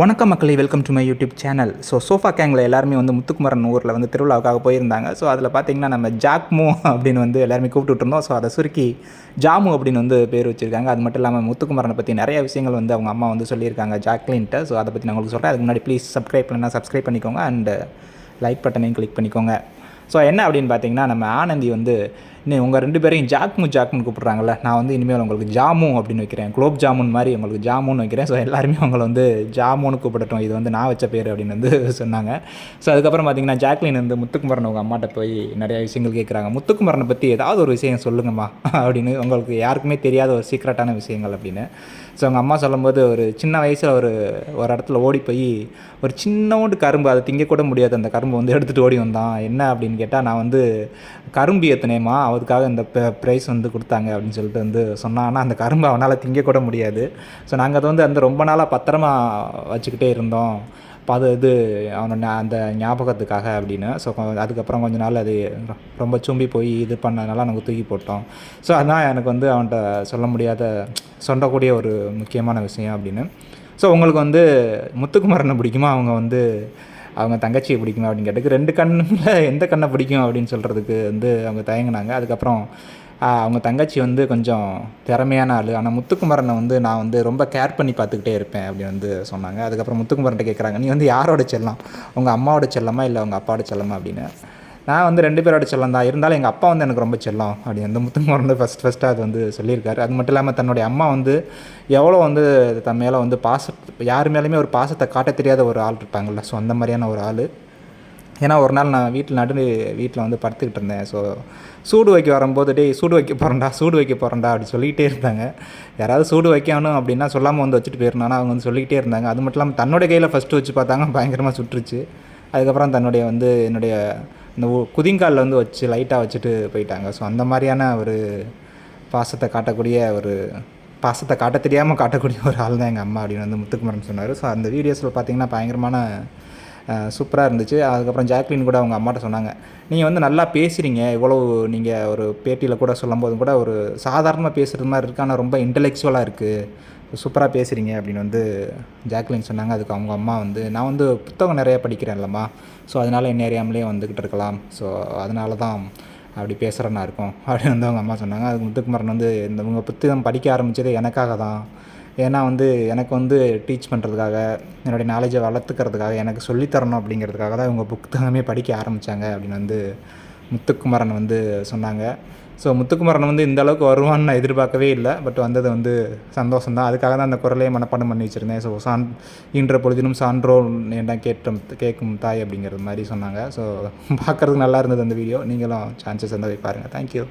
வணக்கம் மக்களை welcome to my YouTube channel so sofa கேங்கில் எல்லாருமே வந்து முத்துக்குமரன் ஊரில் வந்து திருவிழாவுக்காக போயிருந்தாங்க. ஸோ அதில் பார்த்தீங்கன்னா நம்ம ஜாக்மோ அப்படின்னு வந்து எல்லாருமே கூப்பிட்டு இருந்தோம். ஸோ அதை சுருக்கி ஜாமு அப்படின்னு வந்து பேர் வச்சுருக்காங்க. அது மட்டும் இல்லாமல் முத்துக்குமரனை பற்றி நிறைய விஷயங்கள் வந்து அவங்க அம்மா வந்து சொல்லியிருக்காங்க ஜாக்லின்ட்ட. ஸோ அதை பற்றி நான் உங்களுக்கு சொல்கிறேன் அதுக்கு முன்னாடி ப்ளீஸ் சப்ஸ்கிரைப் பண்ணால் சப்ஸ்கிரைப் பண்ணிக்கோங்க. அண்டு லைக் பட்டனையும் கிளிக் பண்ணிக்கோங்க. ஸோ என்ன அப்படின்னு பார்த்தீங்கன்னா நம்ம ஆனந்தி வந்து நீ உங்கள் ரெண்டு பேரையும் ஜாக்மு ஜாக்னு கூப்பிட்றாங்கல்ல. நான் வந்து இனிமேல் உங்களுக்கு ஜாமு அப்படின்னு வைக்கிறேன். குலோப் ஜாமுன் மாதிரி உங்களுக்கு ஜாமுன்னு வைக்கிறேன். ஸோ எல்லாருமே உங்களை வந்து ஜாமுன்னு கூப்பிடட்டும். இது வந்து நான் வச்ச பேர் அப்படின்னு வந்து சொன்னாங்க. ஸோ அதுக்கப்புறம் பார்த்தீங்கன்னா ஜாக்லின் வந்து முத்துக்குமரன் உங்கள் அம்மாட்ட போய் நிறைய விஷயங்கள் கேட்குறாங்க முத்துக்குமரனை பற்றி ஏதாவது ஒரு விஷயம் சொல்லுங்கம்மா அப்படின்னு உங்களுக்கு யாருக்குமே தெரியாத ஒரு சீக்ரெட்டான விஷயங்கள் அப்படின்னு. ஸோ அவங்க அம்மா சொல்லும்போது ஒரு சின்ன வயசில் ஒரு ஒரு இடத்துல ஓடி போய் ஒரு சின்னோண்டு கரும்பு அதை திங்கக்கூட முடியாது. அந்த கரும்பு வந்து எடுத்துகிட்டு ஓடி வந்தான். என்ன அப்படின்னு கேட்டால் நான் வந்து கரும்பு ஏற்றினேம்மா அதுக்காக இந்த ப்ரைஸ் வந்து கொடுத்தாங்க அப்படின்னு சொல்லிட்டு வந்து சொன்னான். ஆனால் அந்த கரும்பு அவனால் திங்கக்கூட முடியாது. ஸோ நாங்கள் அதை வந்து அந்த ரொம்ப நாளாக பத்திரமா வச்சுக்கிட்டே இருந்தோம். அது இது அவனோட அந்த ஞாபகத்துக்காக அப்படின்னு. ஸோ அதுக்கப்புறம் கொஞ்ச நாள் அது ரொம்ப சும்பி போய் இது பண்ணதுனால நாங்கள் தூக்கி போட்டோம். ஸோ அதான் எனக்கு வந்து அவன்கிட்ட சொல்ல முடியாத சொல்லக்கூடிய ஒரு முக்கியமான விஷயம் அப்படின்னு. ஸோ உங்களுக்கு வந்து முத்துக்குமரனை பிடிக்குமா? அவங்க வந்து அவங்க தங்கச்சியை பிடிக்குமா அப்படின்னு கேட்டுக்கு ரெண்டு கண்ணில் எந்த கண்ணை பிடிக்கும்? அப்படின்னு சொல்கிறதுக்கு வந்து அவங்க தயங்கினாங்க. அதுக்கப்புறம் அவங்க தங்கச்சி வந்து கொஞ்சம் திறமையான ஆள். ஆனால் முத்துக்குமரனை வந்து நான் வந்து ரொம்ப கேர் பண்ணி பார்த்துக்கிட்டே இருப்பேன் அப்படின்னு வந்து சொன்னாங்க. அதுக்கப்புறம் முத்துக்குமரன்ட்ட கேட்குறாங்க நீ வந்து யாரோட செல்லம்? உங்கள் அம்மாவோட செல்லமா இல்லை உங்கள் அப்பாவோட செல்லமா? அப்படின்னு. நான் வந்து ரெண்டு பேரோட செல்லம் தான். இருந்தாலும் எங்கள் அப்பா வந்து எனக்கு ரொம்ப செல்லம். அப்படி வந்து முத்துக்குமரன் வந்து ஃபஸ்ட் ஃபஸ்ட்டு அது வந்து சொல்லியிருக்காரு. அது மட்டும் இல்லாமல் தன்னுடைய அம்மா வந்து எவ்வளோ வந்து தன் மேலே வந்து பாச யார் மேலேயுமே ஒரு பாசத்தை காட்ட தெரியாத ஒரு ஆள் இருப்பாங்கள்ல ஸோ அந்த மாதிரியான ஒரு ஆள். ஏன்னா ஒரு நாள் நான் வீட்டில் நடு வீட்டில் வந்து படுத்துக்கிட்டு இருந்தேன். ஸோ சூடு வைக்க வரும்போது டேய் சூடு வைக்க போகிறேன்டா சூடு வைக்க போகிறேன்டா அப்படி சொல்லிக்கிட்டே இருந்தாங்க. யாராவது சூடு வைக்கணும் அப்படின்னா சொல்லாமல் வந்து வச்சுட்டு போயிருந்தானா அவங்க வந்து சொல்லிக்கிட்டே இருந்தாங்க. அது மட்டும் இல்லாமல் தன்னோட கையில் ஃபஸ்ட்டு வச்சு பார்த்தாங்க. பயங்கரமாக சுட்டுருச்சு. அதுக்கப்புறம் தன்னுடைய வந்து என்னுடைய இந்த குதிங்காலில் வந்து வச்சு லைட்டாக வச்சுட்டு போயிட்டாங்க. ஸோ அந்த மாதிரியான ஒரு பாசத்தை காட்டக்கூடிய ஒரு பாசத்தை காட்ட தெரியாமல் காட்டக்கூடிய ஒரு ஆள் தான் எங்கள் அம்மா அப்படின்னு வந்து முத்துக்குமரன் சொன்னார். ஸோ அந்த வீடியோஸில் பார்த்தீங்கன்னா பயங்கரமான சூப்பராக இருந்துச்சு. அதுக்கப்புறம் ஜாக்லின் கூட அவங்க அம்மாட்ட சொன்னாங்க நீங்கள் வந்து நல்லா பேசுகிறீங்க இவ்வளோ நீங்கள் ஒரு பேட்டியில் கூட சொல்லும் போதும் கூட ஒரு சாதாரணமாக பேசுகிறது மாதிரி இருக்குது ஆனால் ரொம்ப இன்டெலெக்சுவலாக இருக்குது சூப்பராக பேசுகிறீங்க அப்படின்னு வந்து ஜாக்லின் சொன்னாங்க. அதுக்கு அவங்க அம்மா வந்து நான் வந்து புத்தகம் நிறைய படிக்கிறேன்லம்மா. ஸோ அதனால் என்ன அறியாமலே வந்துக்கிட்டு இருக்கலாம். ஸோ அதனால தான் அப்படி பேசுகிறேன்னா இருக்கும் அப்படின்னு வந்து அவங்க அம்மா சொன்னாங்க. அதுக்கு முத்துக்குமரன் வந்து இந்த உங்கள் புத்தகம் படிக்க ஆரம்பித்ததே எனக்காக தான். ஏன்னா வந்து எனக்கு வந்து டீச் பண்ணுறதுக்காக என்னுடைய நாலேஜை வளர்த்துக்கிறதுக்காக எனக்கு சொல்லித் தரணும் அப்படிங்கிறதுக்காக தான் இவங்க புத்தகமே படிக்க ஆரம்பித்தாங்க அப்படின்னு வந்து முத்துக்குமரன் வந்து சொன்னாங்க. ஸோ முத்துக்குமரன் வந்து இந்த அளவுக்கு வருவான்னு நான் எதிர்பார்க்கவே இல்லை. பட் வந்தது வந்து சந்தோஷம் தான் அதுக்காக தான் அந்த குரலையே மனப்பாடம் பண்ணி வச்சுருந்தேன். ஸோ சான் ஈன்ற பொழுதினும் சான்றோல் என்ன கேட்டும் கேட்கும் தாய் அப்படிங்கிறது மாதிரி சொன்னாங்க. ஸோ பார்க்குறதுக்கு நல்லா இருந்தது அந்த வீடியோ நீங்களும் சான்சஸ் இருந்தால் போய் பாருங்கள் தேங்க்யூ